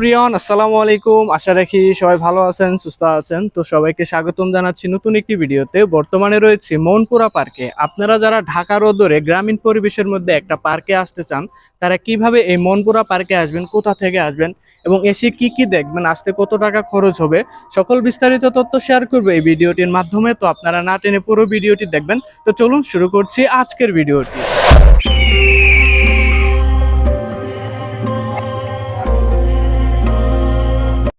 Brian আসসালামু আলাইকুম। আশা রাখি সবাই ভালো আছেন, সুস্থ আছেন। তো সবাইকে স্বাগতম জানাচ্ছি নতুন একটি ভিডিওতে। বর্তমানে রয়েছে মনপুরা পার্কে। আপনারা যারা ঢাকা রোদরে গ্রামীণ পরিবেশের মধ্যে একটা পার্কে আসতে চান, তারা কীভাবে এই মনপুরা পার্কে আসবেন, কোথা থেকে আসবেন, এবং এসে কি কি দেখবেন, আসতে কত টাকা খরচ হবে, সকল বিস্তারিত তথ্য শেয়ার করবে এই ভিডিওটির মাধ্যমে। তো আপনারা না টেনে পুরো ভিডিওটি দেখবেন। তো চলুন শুরু করছি আজকের ভিডিওটি।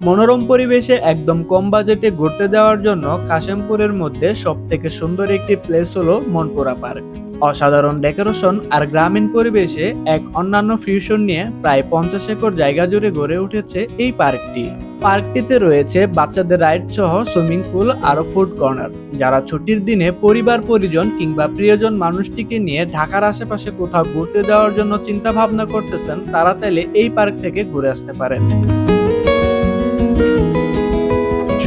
মনোরম পরিবেশে একদম কম বাজেটে ঘুরতে যাওয়ার জন্য কাশেমপুরের মধ্যে সব থেকে সুন্দর একটি প্লেস হলো মনপুরা পার্ক। অসাধারণ ডেকোরেশন আর গ্রামীণ পরিবেশে এক অন্যান্য ফিউশন নিয়ে প্রায় পঞ্চাশ একর জায়গা জুড়ে গড়ে উঠেছে এই পার্কটি। পার্কটিতে রয়েছে বাচ্চাদের রাইড সহ সুইমিং পুল আর ফুড কর্নার যারা ছুটির দিনে পরিবার, পরিজন কিংবা প্রিয়জন মানুষটিকে নিয়ে ঢাকার আশেপাশে কোথাও ঘুরতে যাওয়ার জন্য চিন্তা ভাবনা করতেছেন, তারা চাইলে এই পার্ক থেকে ঘুরে আসতে পারেন।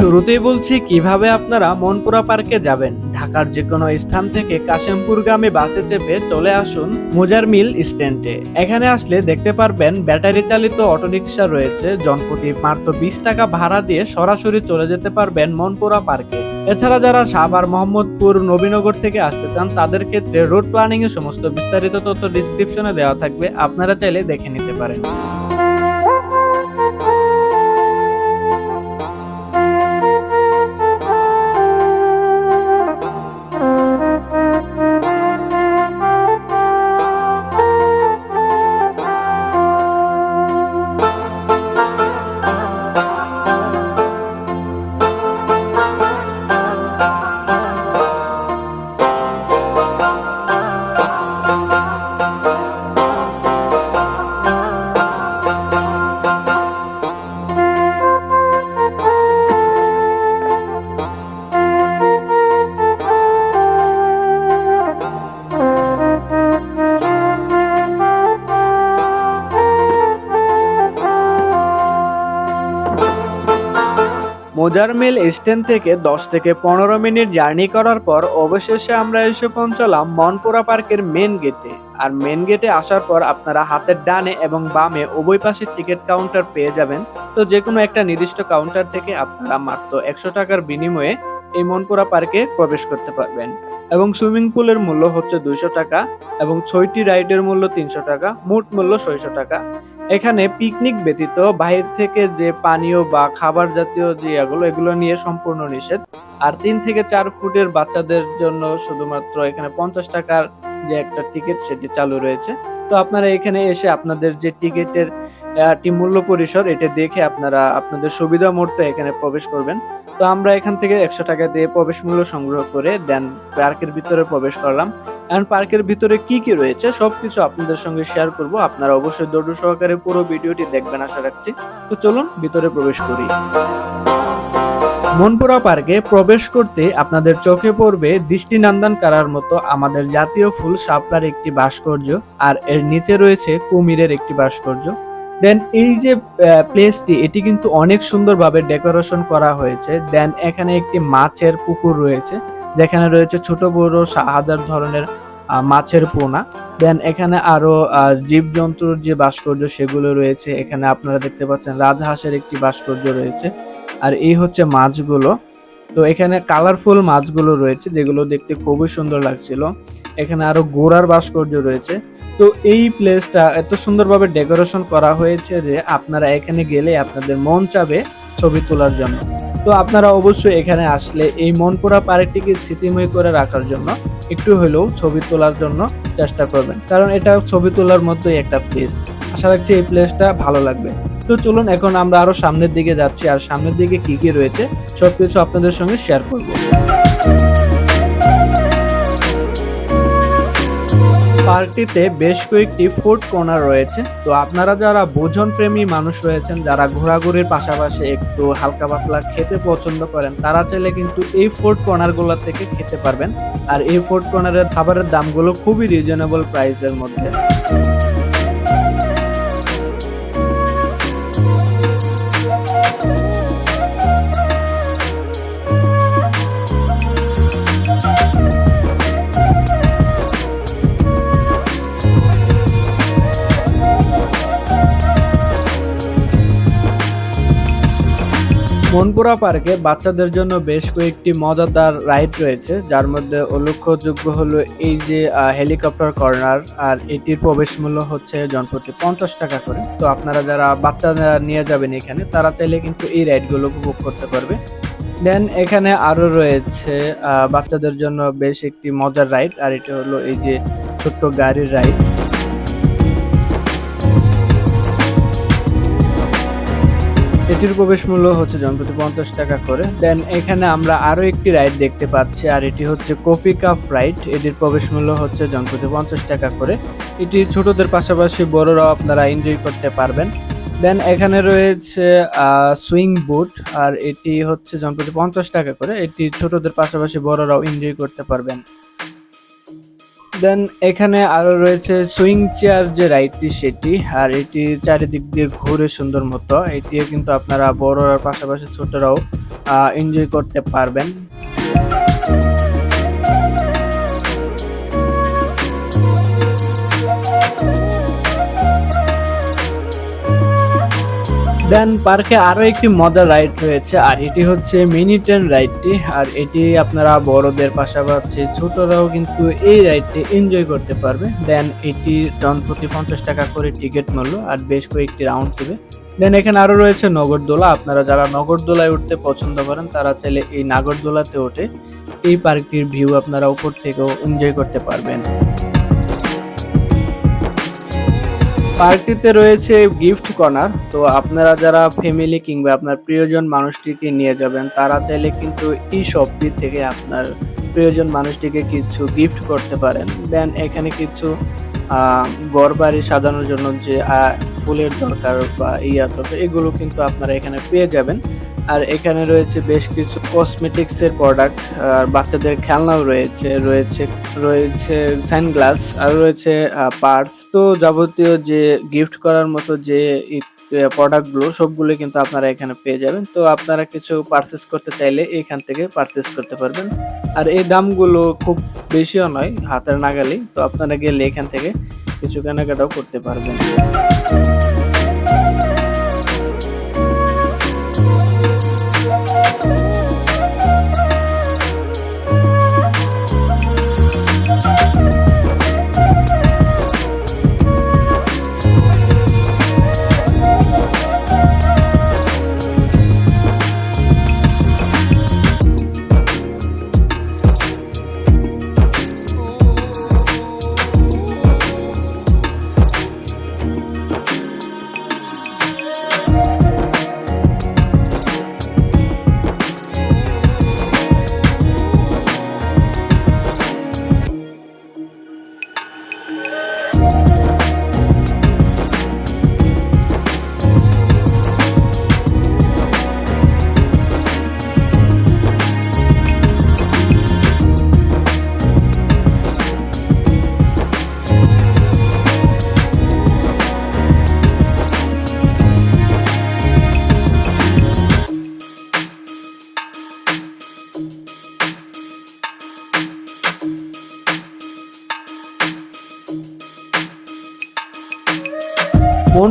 শুরুতেই বলছি, কীভাবে আপনারা মনপুরা পার্কে যাবেন? ঢাকার যে কোনো স্থান থেকে কাশেমপুরগামী বাসে চেপে চলে আসুন মোজার মিল স্ট্যান্ডে। এখানে আসলে দেখতে পারবেন ব্যাটারি চালিত অটোরিকশা রয়েছে জনপ্রতি মাত্র বিশ টাকা ভাড়া দিয়ে সরাসরি চলে যেতে পারবেন মনপুরা পার্কে। এছাড়া যারা সাভার মোহাম্মদপুর নবীনগর থেকে আসতে চান, তাদের ক্ষেত্রে রোড প্ল্যানিং এর সমস্ত বিস্তারিত তথ্য ডিসক্রিপশনে দেওয়া থাকবে, আপনারা চাইলে দেখে নিতে পারেন। মোজার মিল স্ট্যান্ড থেকে দশ থেকে পনেরো মিনিট জার্নি করার পর অবশেষে আমরা এসে পৌঁছালাম মনপুরা পার্কের মেন গেটে আর মেন গেটে আসার পর আপনারা হাতের ডানে এবং বামে উভয় পাশে টিকিট কাউন্টার পেয়ে যাবেন। তো যে কোনো একটা নির্দিষ্ট কাউন্টার থেকে আপনারা মাত্র একশো টাকার বিনিময়ে এই মনপুরা পার্কে প্রবেশ করতে পারবেন। এবং সুইমিং পুলের মূল্য হচ্ছে দুইশো টাকা এবং ছয়টি রাইডের মূল্য তিনশো টাকা, মোট মূল্য ছয়শো টাকা। এখানে পিকনিক ব্যতীত বাহির থেকে যে পানীয় বা খাবার জাতীয় যে এগুলো এগুলো নিয়ে সম্পূর্ণ নিষেধ। আর তিন থেকে চার ফুটের বাচ্চাদের জন্য শুধুমাত্র এখানে পঞ্চাশ টাকার যে একটা টিকিট সেটি চালু রয়েছে। তো আপনারা এখানে এসে আপনাদের যে টিকিটের টি মূল্য পরিসর, এটা দেখে আপনারা আপনাদের সুবিধা মতো এখানে প্রবেশ করবেন। তো আমরা এখান থেকে একশো টাকা দিয়ে প্রবেশ মূল্য সংগ্রহ করে দেন পার্কের ভিতরে প্রবেশ করলাম। এন্ড পার্কের ভিতরে কি কি রয়েছে, সবকিছু আপনাদের সঙ্গে শেয়ার করব। আপনারা অবশ্যই দৌড় সহকারে পুরো ভিডিওটি দেখবেন, আশা রাখছি। তো চলুন, ভিতরে প্রবেশ করি। মনপুরা পার্কে প্রবেশ করতে আপনাদের চোখে পড়বে দৃষ্টিনন্দন করার মতো আমাদের জাতীয় ফুল শাপলার একটি ভাস্কর্য, আর এর নিচে রয়েছে কুমিরের একটি ভাস্কর্য। দেন এই যে প্লেসটি এটি কিন্তু অনেক সুন্দরভাবে ডেকোরেশন করা হয়েছে। দেন এখানে একটি মাছের পুকুর রয়েছে। যেখানে রয়েছে ছোট বড় হাজার ধরনের মাছের পোনা। দেন এখানে আরও জীবজন্তুর যে ভাস্কর্য সেগুলো রয়েছে। এখানে আপনারা দেখতে পাচ্ছেন রাজহাঁসের একটি ভাস্কর্য রয়েছে। আর এই হচ্ছে মাছগুলো। তো এখানে কালারফুল মাছগুলো রয়েছে, যেগুলো দেখতে খুবই সুন্দর লাগছিল। এখানে আরও গোড়ার ভাস্কর্য রয়েছে। তো এই প্লেসটা এত সুন্দরভাবে ডেকোরেশন করা হয়েছে যে আপনারা এখানে গেলে আপনাদের মন চাবে ছবি তোলার জন্য। তো আপনারা অবশ্যই এখানে আসলে এই মনপুরা পার্কটিকে স্মৃতিময় করে রাখার জন্য একটু হলেও ছবি তোলার জন্য চেষ্টা করবেন। কারণ এটা ছবি তোলার মতোই একটা প্লেস আশা রাখছি এই প্লেসটা ভালো লাগবে। তো চলুন এখন আমরা আরও সামনের দিকে যাচ্ছি। আর সামনের দিকে কি কি রয়েছে সব কিছু আপনাদের সঙ্গে শেয়ার করব। পার্কটিতে বেশ কয়েকটি ফুড কর্নার রয়েছে। তো আপনারা যারা ভোজন প্রেমী মানুষ রয়েছেন, যারা ঘোরাঘুরির পাশাপাশি একটু হালকা পাতলা খেতে পছন্দ করেন, তারা চাইলে কিন্তু এই ফুড কর্নারগুলো থেকে খেতে পারবেন। আর এই ফুড কর্নারের খাবারের দামগুলো খুবই রিজনেবল প্রাইসের মধ্যে। মনপুরা পার্কে বাচ্চাদের জন্য বেশ কয়েকটি মজাদার রাইড রয়েছে, যার মধ্যে উল্লেখযোগ্য হলো এই যে হেলিকপ্টার কর্নার, আর এটির প্রবেশ মূল্য হচ্ছে জনপ্রতি পঞ্চাশ টাকা করে। তো আপনারা যারা বাচ্চা নিয়ে যাবেন এখানে, তারা চাইলে কিন্তু এই রাইডগুলো উপভোগ করতে পারবে। দেন এখানে আরও রয়েছে বাচ্চাদের জন্য বেশ একটি মজার রাইড, আর এটা হলো এই যে ছোট্ট গাড়ির রাইড। এটির প্রবেশ মূল্য হচ্ছে জনপ্রতি পঞ্চাশ টাকা করে। দেন এখানে আমরা আরও একটি রাইড দেখতে পাচ্ছি, আর এটি হচ্ছে কফি কাপ রাইড এটির প্রবেশ মূল্য হচ্ছে জনপ্রতি পঞ্চাশ টাকা করে। এটি ছোটদের পাশাপাশি বড়রাও আপনারা এনজয় করতে পারবেন। দেন এখানে রয়েছে সুইং বুট আর এটি হচ্ছে জনপ্রতি পঞ্চাশ টাকা করে। এটি ছোটদের পাশাপাশি বড়রাও এনজয় করতে পারবেন। দেন এখানে আরও রয়েছে সুইং চেয়ার যে রাইডটি সেটি, আর এটি চারিদিক দিয়ে ঘুরে সুন্দর মতো। এটিও কিন্তু আপনারা বড়রার পাশাপাশি ছোটরাও এনজয় করতে পারবেন। দেন পার্কে আরও একটি মজার রাইড রয়েছে, আর এটি হচ্ছে মিনি ট্রেন রাইডটি। আর এটি আপনারা বড়দের পাশাপাশি ছোটরাও কিন্তু এই রাইডটি এনজয় করতে পারবে। দেন এটি জন প্রতি পঞ্চাশ টাকা করে টিকিট মূল্য, আর বেশ কয়েকটি রাউন্ড দেবে। দেন এখানে আরও রয়েছে নগরদোলা। আপনারা যারা নগরদোলায় উঠতে পছন্দ করেন, তারা চাইলে এই নাগরদোলাতে ওঠে এই পার্কটির ভিউ আপনারা উপর থেকেও এনজয় করতে পারবেন। পার্কটিতে রয়েছে গিফট কর্নার তো আপনারা যারা ফ্যামিলি কিংবা আপনার প্রিয়জন মানুষটিকে নিয়ে যাবেন, তারা চাইলে কিন্তু এই শপটি থেকে আপনার প্রিয়জন মানুষটিকে কিছু গিফট করতে পারেন। দেন এখানে কিছু ঘর বাড়ি সাজানোর জন্য যে ফুলের দরকার বা ইয়া দরকার এগুলো কিন্তু আপনারা এখানে পেয়ে যাবেন। আর এখানে রয়েছে বেশ কিছু কসমেটিক্স এর প্রোডাক্ট আর বাচ্চাদের খেলনাও রয়েছে রয়েছে রয়েছে সানগ্লাস আর রয়েছে পার্স তো যাবতীয় যে গিফট করার মতো যে প্রোডাক্টগুলো সবগুলো কিন্তু আপনারা এখানে পেয়ে যাবেন। তো আপনারা কিছু পারচেস করতে চাইলে এখান থেকে পারচেস করতে পারবেন। আর এই দামগুলো খুব বেশিও নয়, হাতের নাগালেই। তো আপনারা গেলে এখান থেকে কিছু কেনাকাটাও করতে পারবেন।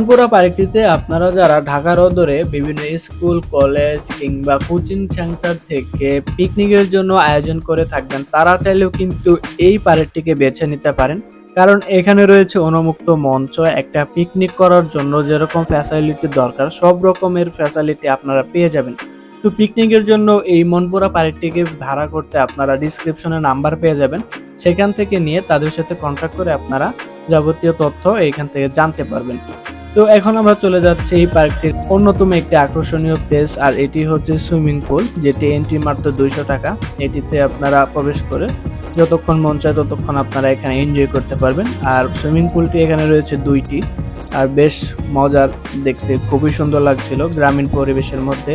মনপুরা পার্কটিতে আপনারা যারা ঢাকার অদরে বিভিন্ন স্কুল, কলেজ কিংবা কোচিং সেন্টার থেকে পিকনিকের জন্য আয়োজন করে থাকবেন, তারা চাইলেও কিন্তু এই পার্কটিকে বেছে নিতে পারেন। কারণ এখানে রয়েছে অনুমুক্ত মঞ্চ, একটা পিকনিক করার জন্য যেরকম ফ্যাসিলিটি দরকার, সব রকমের ফ্যাসিলিটি আপনারা পেয়ে যাবেন। তো পিকনিকের জন্য এই মনপুরা পার্কটিকে ভাড়া করতে আপনারা ডিসক্রিপশনে নাম্বার পেয়ে যাবেন। সেখান থেকে নিয়ে তাদের সাথে কন্ট্যাক্ট করে আপনারা যাবতীয় তথ্য এইখান থেকে জানতে পারবেন। তো এখন আমরা চলে যাচ্ছি এই পার্কটির অন্যতম একটি আকর্ষণীয় প্লেস আর এটি হচ্ছে সুইমিং পুল যেটি এন্ট্রি মাত্র দুইশো টাকা। এটিতে আপনারা প্রবেশ করে যতক্ষণ মন চায় ততক্ষণ আপনারা এখানে এনজয় করতে পারবেন। আর সুইমিং পুলটি এখানে রয়েছে দুইটি। আর বেশ মজার, দেখতে খুবই সুন্দর লাগছিল। গ্রামীণ পরিবেশের মধ্যে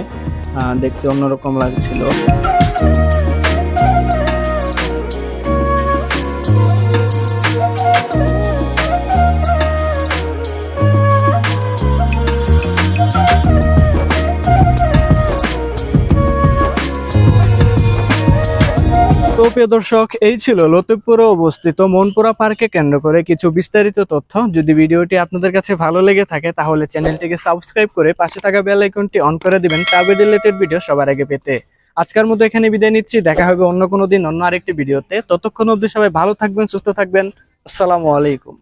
দেখতে অন্যরকম লাগছিল। প্রিয় দর্শক, এই ছিল লতিপুরে অবস্থিত মনপুরা পার্কে কেন্দ্র করে কিছু বিস্তারিত তথ্য। যদি ভিডিওটি আপনাদের কাছে ভালো লেগে থাকে, তাহলে চ্যানেলটিকে সাবস্ক্রাইব করে পাশে থাকা বেল আইকনটি অন করে দিবেন ট্রাভেল রিলেটেড ভিডিও সবার আগে পেতে। আজকের মতো এখানে বিদায় নিচ্ছি, দেখা হবে অন্য কোনো দিন অন্য আরেকটি ভিডিওতে। ততক্ষণ অবধি সবাই ভালো থাকবেন, সুস্থ থাকবেন। আসসালামু আলাইকুম।